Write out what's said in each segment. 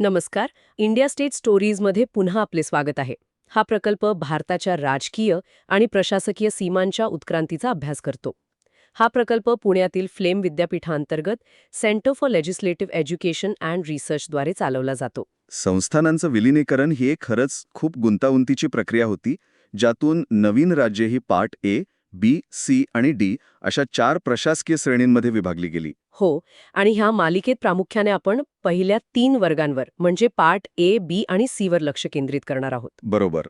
नमस्कार India state स्टोरीजमध्ये पुन्हा आपले स्वागत आहे. हा प्रकल्प भारताच्या राजकीय आणि प्रशासकीय सीमांच्या उत्क्रांतीचा अभ्यास करतो. हा प्रकल्प पुण्यातील फ्लेम विद्यापीठांतर्गत centre for legislative education and रिसर्चद्वारे चालवला जातो. संस्थानांचं विलिनीकरण ही एक खरंच खूप गुंतागुंतीची प्रक्रिया होती ज्यातून नवीन राज्ये ही पार्ट ए बी सी आणि डी अशा चार प्रशासकीय श्रेणींमध्ये विभागली गेली. हो आणि ह्या मालिकेत प्रामुख्याने आपण पहिल्या तीन वर्गांवर म्हणजे पार्ट ए बी आणि सी वर लक्ष केंद्रित करणार आहोत. बरोबर.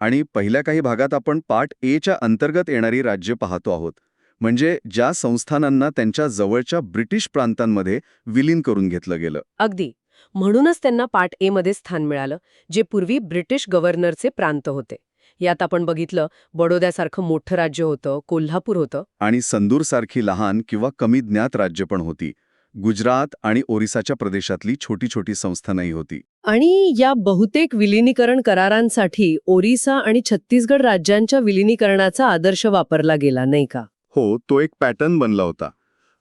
आणि पहिल्या काही भागात आपण पार्ट एच्या अंतर्गत येणारी राज्य पाहतो आहोत. म्हणजे ज्या संस्थानांना त्यांच्या जवळच्या ब्रिटिश प्रांतांमध्ये विलीन करून घेतलं गेलं. अगदी. म्हणूनच त्यांना पार्ट ए मध्ये स्थान मिळालं जे पूर्वी ब्रिटिश गव्हर्नरचे प्रांत होते. यात आपण बघितलं बडोद्यासारखं मोठं राज्य होतं कोल्हापूर होतं. आणि संदूरसारखी लहान किंवा कमी ज्ञात राज्य पण होती. गुजरात आणि ओरिसाच्या प्रदेशातली छोटी छोटी संस्थानही होती. आणि या बहुतेक विलिनीकरण करारांसाठी ओरिसा आणि छत्तीसगड राज्यांच्या विलिनीकरणाचा आदर्श वापरला गेला नाही का? हो तो एक पॅटर्न बनला होता.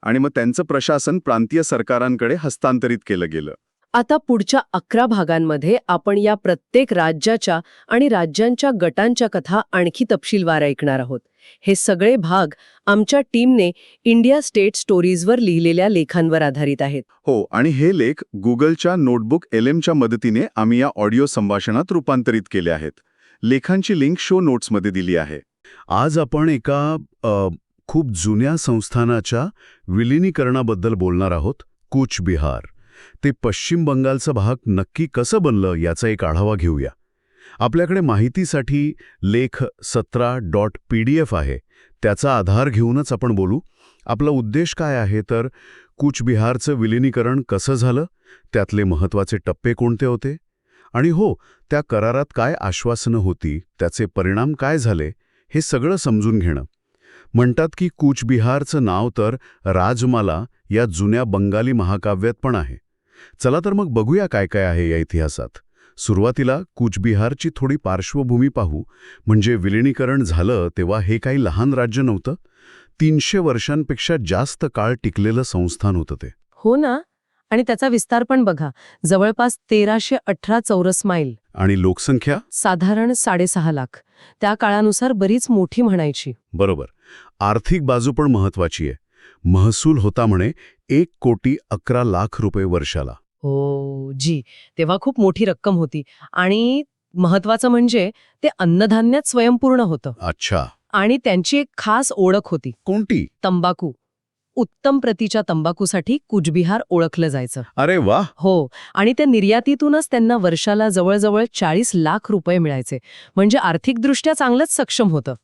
आणि मग त्यांचं प्रशासन प्रांतीय सरकारांकडे हस्तांतरित केलं गेलं. आता पुढच्या अकरा भागांमध्ये आपण या प्रत्येक राज्याच्या आणि राज्यांच्या गटांच्या कथा आणखी तपशीलवार ऐकणार आहोत. हे सगळे भाग आमच्या टीमने इंडिया स्टेट स्टोरीजवर लिहिलेल्या लेखांवर आधारित आहेत. हो आणि हे लेख गुगलच्या नोटबुक एल एमच्या मदतीने आम्ही या ऑडिओ संभाषणात रूपांतरित केले आहेत. लेखांची लिंक शो नोट्समध्ये दिली आहे. आज आपण एका अ, खूप जुन्या संस्थानाच्या विलिनीकरणाबद्दल बोलणार आहोत कूच बिहार. ते पश्चिम बंगालचं भाग नक्की कसं बनलं याचा एक आढावा घेऊया. आपल्याकडे माहितीसाठी लेख सतरा डॉट पी डी एफ आहे. त्याचा आधार घेऊनच आपण बोलू. आपला उद्देश काय आहे तर कूचबिहारचं विलिनीकरण कसं झालं? त्यातले महत्त्वाचे टप्पे कोणते होते? आणि हो त्या करारात काय आश्वासनं होती? त्याचे परिणाम काय झाले? हे सगळं समजून घेणं. म्हणतात की कूचबिहारचं नाव तर राजमाला या जुन्या बंगाली महाकाव्यात पण आहे. चला तर मग बघूया काय काय आहे या इतिहासात. सुरुवातीला कूचबिहारची थोडी पार्श्वभूमी पाहू. म्हणजे विलिनीकरण झालं तेव्हा हे काही लहान राज्य नव्हतं. तीनशे वर्षांपेक्षा जास्त काळ टिकलेलं संस्थान होतं ते. हो ना? आणि त्याचा विस्तार पण बघा. जवळपास तेराशे अठरा चौरस मैल आणि लोकसंख्या? साधारण साडेसहा लाख. त्या काळानुसार बरीच मोठी म्हणायची. बरोबर. आर्थिक बाजू पण महत्वाची आहे. महसूल होता म्हणे एक कोटी अकरा लाख रुपये वर्षाला. हो जी. तेव्हा खूप मोठी रक्कम होती. आणि महत्वाचं म्हणजे ते अन्नधान्यात स्वयंपूर्ण होतं. अच्छा. आणि त्यांची एक खास ओळख होती. कोणती? तंबाखू. उत्तम प्रतीच्या तंबाखूसाठी कुचबिहार ओळखलं जायचं. अरे वा! हो. आणि त्या निर्यातीतूनच त्यांना वर्षाला जवळजवळ चाळीस लाख रुपये मिळायचे. म्हणजे आर्थिकदृष्ट्या चांगलंच सक्षम होतं.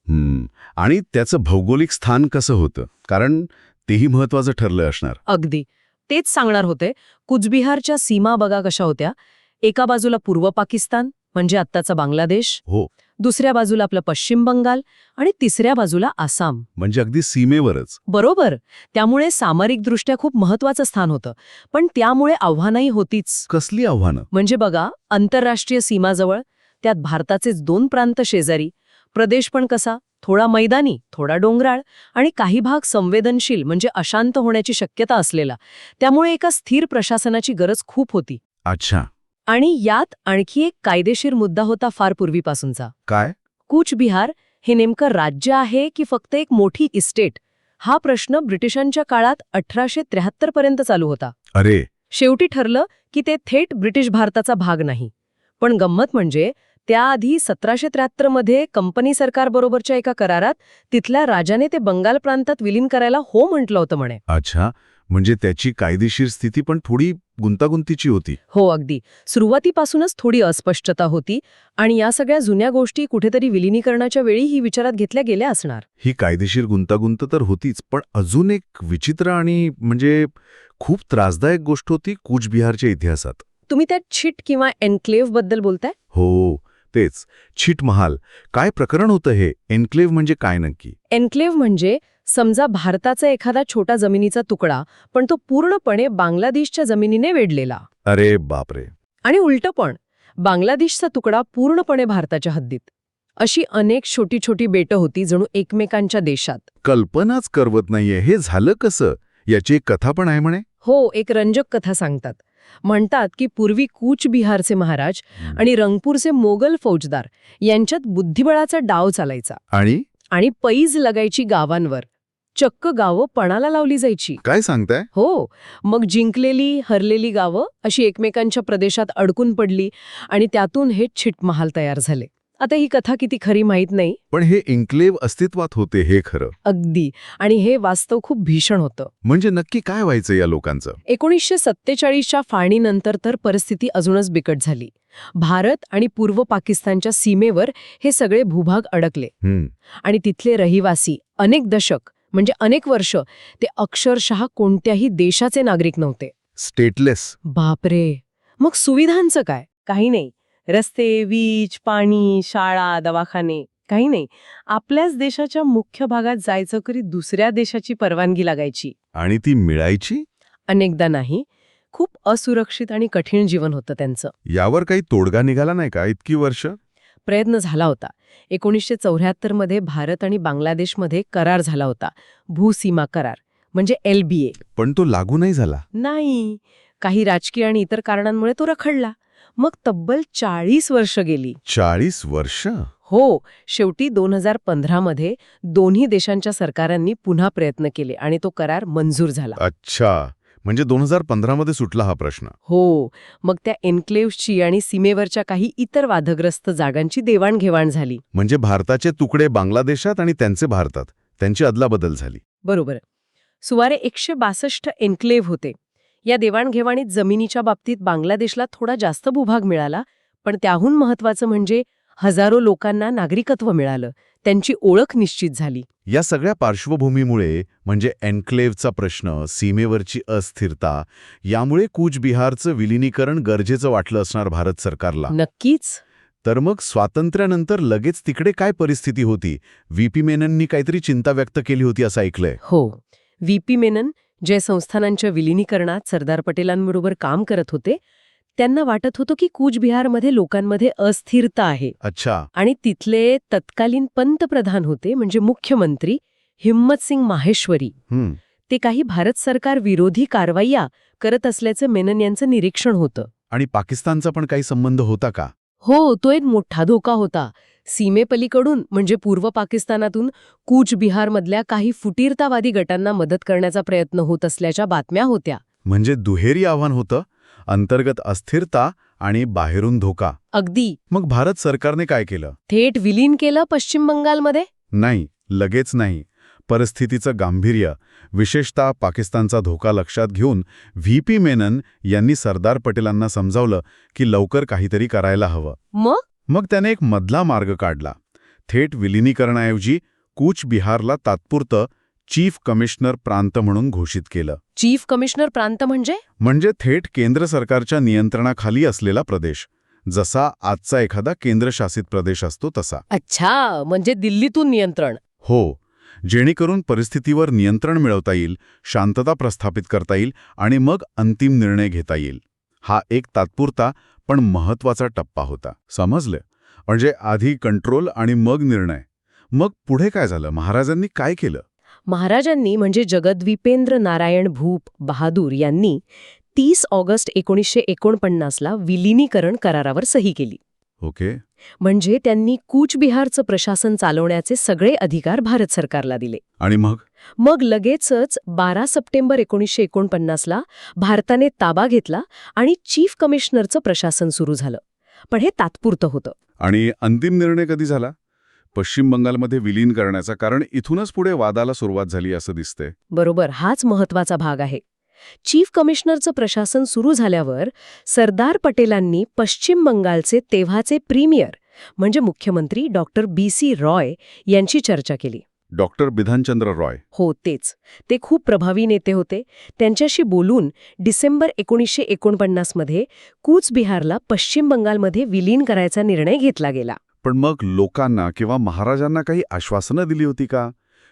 आणि त्याचं भौगोलिक स्थान कसं होतं? कारण तेही महत्वाचं ठरलं असणार. अगदी. तेच सांगणार होते कुचबिहारच्या सीमा बघा कशा होत्या. एका बाजूला पूर्व पाकिस्तान म्हणजे आत्ताचा बांगलादेश. हो. दुसऱ्या बाजूला आपलं पश्चिम बंगाल आणि तिसऱ्या बाजूला आसाम. म्हणजे अगदी सीमेवरच. बरोबर. त्यामुळे सामरिकदृष्ट्या खूप महत्वाचं स्थान होतं. पण त्यामुळे आव्हानही होतीच. कसली आव्हानं? म्हणजे बघा आंतरराष्ट्रीय सीमाजवळ त्यात भारताचेच दोन प्रांत शेजारी. प्रदेश पण कसा? थोडा मैदानी थोडा डोंगराळ आणि काही भाग संवेदनशील म्हणजे अशांत होण्याची शक्यता असलेला. त्यामुळे एका स्थिर प्रशासनाची गरज खूप होती. अच्छा. आणि यात आणखी एक कायदेशीर मुद्दा होता फार पूर्वीपासूनचा. काय? कूच बिहार हे नेमकं राज्य आहे की फक्त एक मोठी इस्टेट? हा प्रश्न ब्रिटिशांच्या काळात अठराशे त्र्याहत्तर पर्यंत चालू होता. अरे! शेवटी ठरलं की ते थेट ब्रिटिश भारताचा भाग नाही. पण गंमत म्हणजे त्याआधी सतराशे त्र्याहत्तरमध्ये कंपनी सरकारबरोबरच्या एका करारात तिथल्या राजाने ते बंगाल प्रांतात विलीन करायला हो म्हटलं होतं म्हणे. अच्छा म्हणजे त्याची कायदेशीर स्थिती पण थोडी गुंतागुंतीची होती. हो अगदी. सुरुवातीपासूनच थोडी अस्पष्टता होती आणि या सगळ्या जुन्या गोष्टी कुठेतरी विलिनीकरणाच्या वेळी ही विचारात घेतल्या गेल्या असणार. ही कायदेशीर गुंतागुंत तर होतीच पण अजून एक विचित्र आणि म्हणजे खूप त्रासदायक गोष्ट होती कूचबिहारच्या इतिहासात. तुम्ही त्यात छिट किंवा एन्क्लेव्हबद्दल बोलताय? हो. तेच. छिट महाल. काय प्रकरण होतं हे? एन्क्लेव्ह म्हणजे काय नक्की? एन्क्लेव्ह म्हणजे समजा भारताचा एखादा छोटा जमिनीचा तुकडा पण तो पूर्णपणे बांगलादेशच्या जमिनीने वेढलेला. अरे बापरे. आणि उलटं पण बांगलादेशचा तुकडा पूर्णपणे भारताच्या हद्दीत. अशी अनेक छोटी छोटी बेटं होती जणू एकमेकांच्या देशात. कल्पनाच करवत नाहीये. हे झालं कसं? याची एक कथा पण आहे म्हणे? हो एक रंजक कथा सांगतात. म्हणतात की पूर्वी कूच बिहारचे महाराज आणि रंगपूरचे मोगल फौजदार यांच्यात बुद्धिबळाचा डाव चालायचा. आणि? आणि पैज लगायची गावांवर. चक्क गावं पणाला लावली जायची. काय सांगताय? हो. मग जिंकलेली हरलेली गावं अशी एकमेकांच्या प्रदेशात अडकून पडली आणि त्यातून हे छिटमहाल तयार झाले. आता ही कथा किती खरी माहीत नाही. पण हे इन्क्लेव्ह अस्तित्वात होते हे खरं. अगदी. आणि हे वास्तव खूप भीषण होतं. म्हणजे नक्की काय व्हायचं या लोकांचं? एकोणीसशे सत्तेचाळीसच्या फाळणीनंतर तर परिस्थिती अजूनच बिकट झाली. भारत आणि पूर्व पाकिस्तानच्या सीमेवर हे सगळे भूभाग अडकले. हम्म. आणि तिथले रहिवासी अनेक दशक म्हणजे अनेक वर्ष ते अक्षरशः कोणत्याही देशाचे नागरिक नव्हते. स्टेटलेस बापरे! मग सुविधांचं काय? काही नाही. रस्ते वीज पाणी शाळा दवाखाने काही नाही. आपल्याच देशाच्या मुख्य भागात जायचं करी दुसऱ्या देशाची परवानगी लागायची. आणि ती मिळायची? अनेकदा नाही. खूप असुरक्षित आणि कठीण जीवन होतं त्यांचं. यावर काही तोडगा निघाला नाही का? इतकी वर्ष? प्रयत्न झाला होता. एकोणीसशे चौऱ्याहत्तरमध्ये भारत आणि बांगलादेशमध्ये करार झाला होता. भूसीमा करार म्हणजे एल बी ए पण तो लागू नाही झाला. नाही. काही राजकीय आणि इतर कारणांमुळे तो रखडला. मग तब्बल चाळीस वर्ष गेली. चाळीस वर्ष? हो शेवटी दोन हजार पंधरामध्ये दोन्ही देशांच्या सरकारांनी पुन्हा प्रयत्न केले आणि तो करार मंजूर झाला. अच्छा म्हणजे दोन हजार पंधरा मध्ये सुटला हा प्रश्न. हो मग त्या एन्क्लेव्हची आणि सीमेवरच्या काही इतर वादग्रस्त जागांची देवाणघेवाण झाली. म्हणजे भारताचे तुकडे बांगलादेशात आणि त्यांचे भारतात. त्यांची अदलाबदल झाली. बरोबर. सुमारे एकशे बासष्ट एन्क्लेव्ह होते. या देवाणघेवाणीत जमिनीच्या बाबतीत बांगलादेशला थोडा जास्त भूभाग मिळाला पण त्याहून महत्वाचं म्हणजे हजारो लोकांना नागरिकत्व मिळालं त्यांची ओळख निश्चित झाली. या सगळ्या पार्श्वभूमीमुळे म्हणजे एन्क्लेव्हचा प्रश्न सीमेवरची अस्थिरता यामुळे कूचबिहारचं विलिनीकरण गरजेचं वाटलं असणार भारत सरकारला. नक्कीच. तर मग स्वातंत्र्यानंतर लगेच तिकडे काय परिस्थिती होती? व्ही पी मेनननी काहीतरी चिंता व्यक्त केली होती असं ऐकलंय. हो. व्ही पी मेनन जे संस्थानांच्या विलिनीकरणात सरदार पटेलांबरोबर काम करत होते त्यांना वाटत होतं की कूचबिहारमध्ये लोकांमध्ये अस्थिरता आहे. अच्छा. आणि तिथले तत्कालीन पंतप्रधान होते म्हणजे मुख्यमंत्री हिम्मत सिंग माहेश्वरी ते काही भारत सरकार विरोधी कारवाया करत असल्याचं मेनन यांचं निरीक्षण होतं. आणि पाकिस्तानचा पण काही संबंध होता का? हो तो एक मोठा धोका होता. सीमेपलीकडून म्हणजे पूर्व पाकिस्तानातून कूच बिहारमधल्या काही फुटीरतावादी गटांना मदत करण्याचा प्रयत्न होत असल्याच्या बातम्या होत्या. म्हणजे दुहेरी आव्हान होतं अंतर्गत अस्थिरता आणि बाहेरून धोका. अगदी. मग भारत सरकारने काय केलं? थेट विलीन केलं पश्चिम बंगालमध्ये? नाही लगेच नाही. परिस्थितीचं गांभीर्य विशेषतः पाकिस्तानचा धोका लक्षात घेऊन व्ही पी मेनन यांनी सरदार पटेलांना समजावलं की लवकर काहीतरी करायला हवं. मग? मग त्याने एक मधला मार्ग काढला. थेट विलिनीकरणाऐवजी कूच बिहारला तात्पुरतं चीफ कमिशनर प्रांत म्हणून घोषित केलं. चीफ कमिशनर प्रांत म्हणजे? म्हणजे थेट केंद्र सरकारच्या नियंत्रणाखाली असलेला प्रदेश. जसा आजचा एखादा केंद्रशासित प्रदेश असतो तसा. अच्छा म्हणजे दिल्लीतून नियंत्रण. हो जेणेकरून परिस्थितीवर नियंत्रण मिळवता येईल शांतता प्रस्थापित करता येईल आणि मग अंतिम निर्णय घेता येईल. हा एक तात्पुरता पण महत्त्वाचा टप्पा होता. समजलं? म्हणजे आधी कंट्रोल आणि मग निर्णय. मग पुढे काय झालं? महाराजांनी काय केलं? महाराजांनी म्हणजे जगद्विपेंद्र नारायण भूप बहादूर यांनी तीस ऑगस्ट एकोणीसशे एकोणपन्नासला विलिनीकरण करारावर सही केली. ओके. म्हणजे त्यांनी कूचबिहारचं प्रशासन चालवण्याचे सगळे अधिकार भारत सरकारला दिले. आणि मग? मग लगेचच बारा सप्टेंबर एकोणीसशे एकोणपन्नासला भारताने ताबा घेतला आणि चीफ कमिशनरचं प्रशासन सुरू झालं. पण हे तात्पुरतं होतं. आणि अंतिम निर्णय कधी झाला? पश्चिम बंगालमध्ये विलीन करण्याचा कारण इथूनच पुढे वादाला सुरुवात झाली असं दिसतंय. बरोबर हाच महत्त्वाचा भाग आहे. चीफ कमिशनरचं प्रशासन सुरू झाल्यावर सरदार पटेलांनी पश्चिम बंगालचे तेव्हाचे प्रीमियर म्हणजे मुख्यमंत्री डॉक्टर बी सी रॉय यांची चर्चा केली. डॉक्टर बिधानचंद्र रॉय. हो तेच. ते खूप प्रभावी नेते होते. त्यांच्याशी बोलून डिसेंबर एकोणीसशे एकोणपन्नासमध्ये कूचबिहारला पश्चिम बंगालमध्ये विलीन करायचा निर्णय घेतला गेला. पण मग लोकांना किंवा महाराजांना काही आश्वासनं दिली होती का?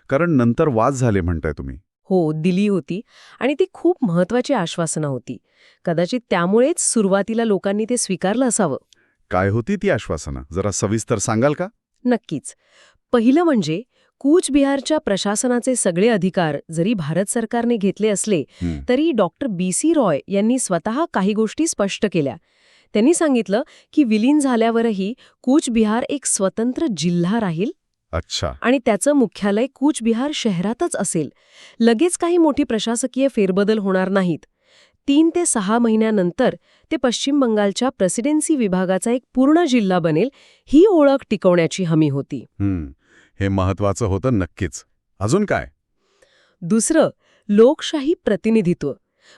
कारण नंतर वाद झाले म्हणताय तुम्ही. हो दिली होती आणि ती खूप महत्वाची आश्वासनं होती. कदाचित त्यामुळेच सुरुवातीला लोकांनी ते स्वीकारलं असावं. काय होती ती आश्वासनं? जरा सविस्तर सांगाल का? नक्कीच. पहिलं म्हणजे कूच बिहारच्या प्रशासनाचे सगळे अधिकार जरी भारत सरकारने घेतले असले. तरी डॉक्टर बी सी रॉय यांनी स्वतः काही गोष्टी स्पष्ट केल्या. त्यांनी सांगितलं की विलीन झाल्यावरही कूच बिहार एक स्वतंत्र जिल्हा राहील अच्छा. आणि त्याचं मुख्यालय कूच बिहार शहरातच असेल. लगेच काही मोठी प्रशासकीय फेरबदल होणार नाहीत. तीन ते सहा महिन्यानंतर ते पश्चिम बंगालच्या प्रेसिडेन्सी विभागाचा एक पूर्ण जिल्हा बनेल ही ओळख टिकवण्याची हमी होती. हं. महत्वाचं होतं नक्कीच. अजून काय? दुसरं लोकशाही प्रतिनिधित्व.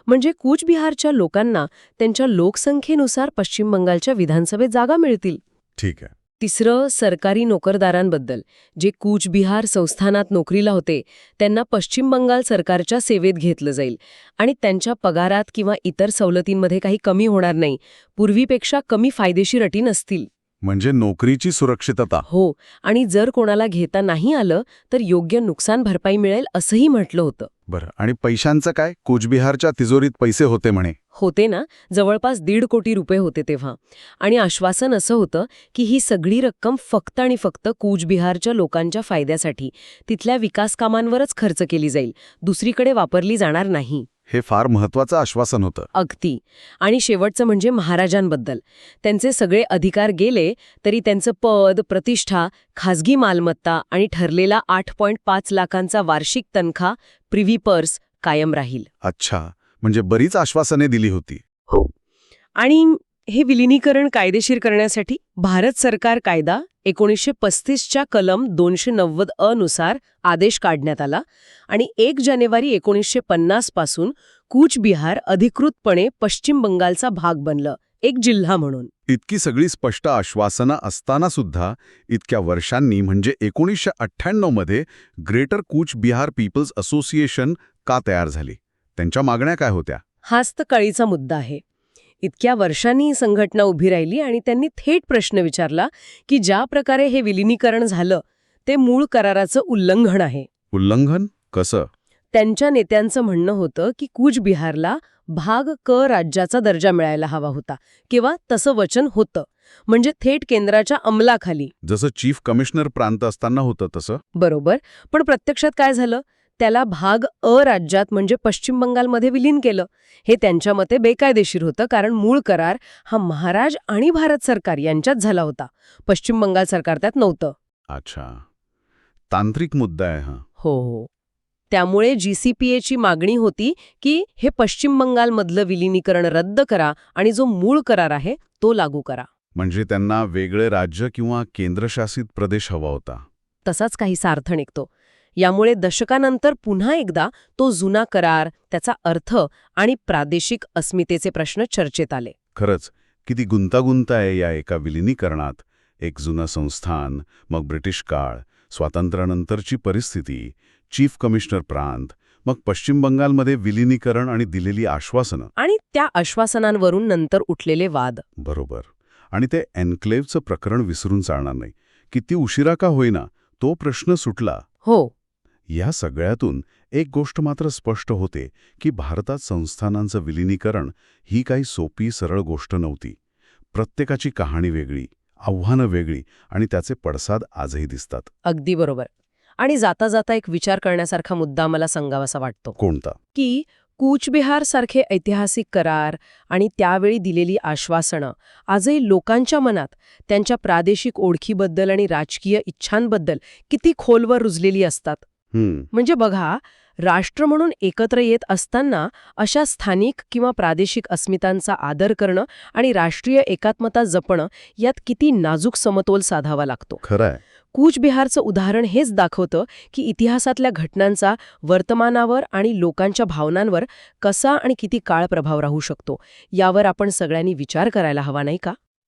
म्हणजे कूचबिहारच्या लोकांना त्यांच्या लोकसंख्येनुसार पश्चिम बंगालच्या विधानसभेत जागा मिळतील. ठीक आहे. तिसरं सरकारी नोकरदारांबद्दल. जे कूचबिहार संस्थानात नोकरीला होते त्यांना पश्चिम बंगाल सरकारच्या सेवेत घेतलं जाईल. आणि त्यांच्या पगारात किंवा इतर सवलतींमध्ये काही कमी होणार नाही. पूर्वीपेक्षा कमी फायदेशीर अटी नसतील. म्हणजे नोकरीची सुरक्षितता. हो आणि जर कोणाला घेता नाही आलं तर योग्य नुकसान भरपाई मिळेल असंही म्हटलं होतं. बरं आणि पैशांचं काय? कोचबिहारच्या तिजोरीत पैसे होते म्हणे. होते ना जवळपास दीड कोटी रुपये होते तेव्हा. आणि आश्वासन असं होतं की ही सगळी रक्कम फक्त आणि फक्त कूचबिहारच्या लोकांच्या फायद्यासाठी तिथल्या विकास कामांवरच खर्च केली जाईल दुसरीकडे वापरली जाणार नाही. हे फार महत्वाचं आश्वासन होतं. अगदी. आणि शेवटचं म्हणजे महाराजांबद्दल. त्यांचे सगळे अधिकार गेले तरी त्यांचं पद प्रतिष्ठा खाजगी मालमत्ता आणि ठरलेला आठ पॉईंट पाच लाखांचा वार्षिक तनखा प्रिव्ही पर्स कायम राहील. अच्छा. म्हणजे बरीच आश्वासने दिली होती. आणि हे विलिनीकरण कायदेशीर करण्यासाठी भारत सरकार कायदा एकोणीसशे पस्तीसच्या कलम दोनशे नव्वद अ नुसार आदेश काढण्यात आला आणि एक जानेवारी एकोणीसशे पन्नासपासून कूचबिहार अधिकृतपणे पश्चिम बंगालचा भाग बनलं एक जिल्हा म्हणून. इतकी सगळी स्पष्ट आश्वासनं असताना सुद्धा इतक्या वर्षांनी म्हणजे एकोणीसशे अठ्ठ्याण्णवमध्ये greater Cooch Behar people's association का तयार झाली? त्यांच्या मागण्या काय होत्या? हाच तर कळीचा मुद्दा आहे. इतक्या वर्षांनी ही संघटना उभी राहिली आणि त्यांनी थेट प्रश्न विचारला की ज्या प्रकारे हे विलिनीकरण झालं ते मूळ कराराचं उल्लंघन आहे. उल्लंघन? कसं? त्यांच्या नेत्यांचं म्हणणं होतं की कूचबिहारला भाग क राज्याचा दर्जा मिळायला हवा होता किंवा तसं वचन होतं म्हणजे थेट केंद्राच्या अंमलाखाली. जसं चीफ कमिशनर प्रांत असताना होतं तसं? बरोबर पण प्रत्यक्षात काय झालं? त्याला भाग अ राज्यात म्हणजे पश्चिम बंगालमध्ये विलीन केलं. हे त्यांच्या मते बेकायदेशीर होतं कारण मूळ करार हा महाराज आणि भारत सरकार यांच्यात झाला होता. पश्चिम बंगाल सरकार त्यात नव्हतं. अच्छा. तांत्रिक मुद्दा आहे हा. हो हो. त्यामुळे जीसीपीएची मागणी होती की हे पश्चिम बंगालमधलं विलिनीकरण रद्द करा आणि जो मूळ करार आहे तो लागू करा. म्हणजे त्यांना वेगळे राज्य किंवा केंद्रशासित प्रदेश हवा होता. तसाच काही सार्थ निघतो. यामुळे दशकानंतर पुन्हा एकदा तो जुना करार त्याचा अर्थ आणि प्रादेशिक अस्मितेचे प्रश्न चर्चेत आले. खरंच किती गुंतागुंत आहे या एका विलिनीकरणात. एक जुनं संस्थान मग ब्रिटिश काळ स्वातंत्र्यानंतरची परिस्थिती चीफ कमिशनर प्रांत मग पश्चिम बंगालमध्ये विलिनीकरण आणि दिलेली आश्वासनं. आणि त्या आश्वासनांवरून नंतर उठलेले वाद. बरोबर. आणि ते एन्क्लेव्हचं प्रकरण विसरून चालणार नाही. किती उशिरा का होईना तो प्रश्न सुटला. हो. या सगळ्यातून एक गोष्ट मात्र स्पष्ट होते की भारतात संस्थानांचं विलिनीकरण ही काही सोपी सरळ गोष्ट नव्हती. प्रत्येकाची कहाणी वेगळी आव्हानं वेगळी आणि त्याचे पडसाद आजही दिसतात. अगदी बरोबर. आणि जाता जाता एक विचार करण्यासारखा मुद्दा मला सांगावासा वाटतो. कोणता? की कूचबिहारसारखे ऐतिहासिक करार आणि त्यावेळी दिलेली आश्वासनं आजही लोकांच्या मनात त्यांच्या प्रादेशिक ओळखीबद्दल आणि राजकीय इच्छांबद्दल किती खोलवर रुजलेली असतात. म्हणजे बघा राष्ट्र म्हणून एकत्र येत असताना अशा स्थानिक किंवा प्रादेशिक अस्मितांचा आदर करणं आणि राष्ट्रीय एकात्मता जपणं यात किती नाजूक समतोल साधावा लागतो. खरं आहे कूचबिहारचं उदाहरण हेच दाखवतं की इतिहासातल्या घटनांचा वर्तमानावर आणि लोकांच्या भावनांवर कसा आणि किती काळ प्रभाव राहू शकतो यावर आपण सगळ्यांनी विचार करायला हवा नाही का?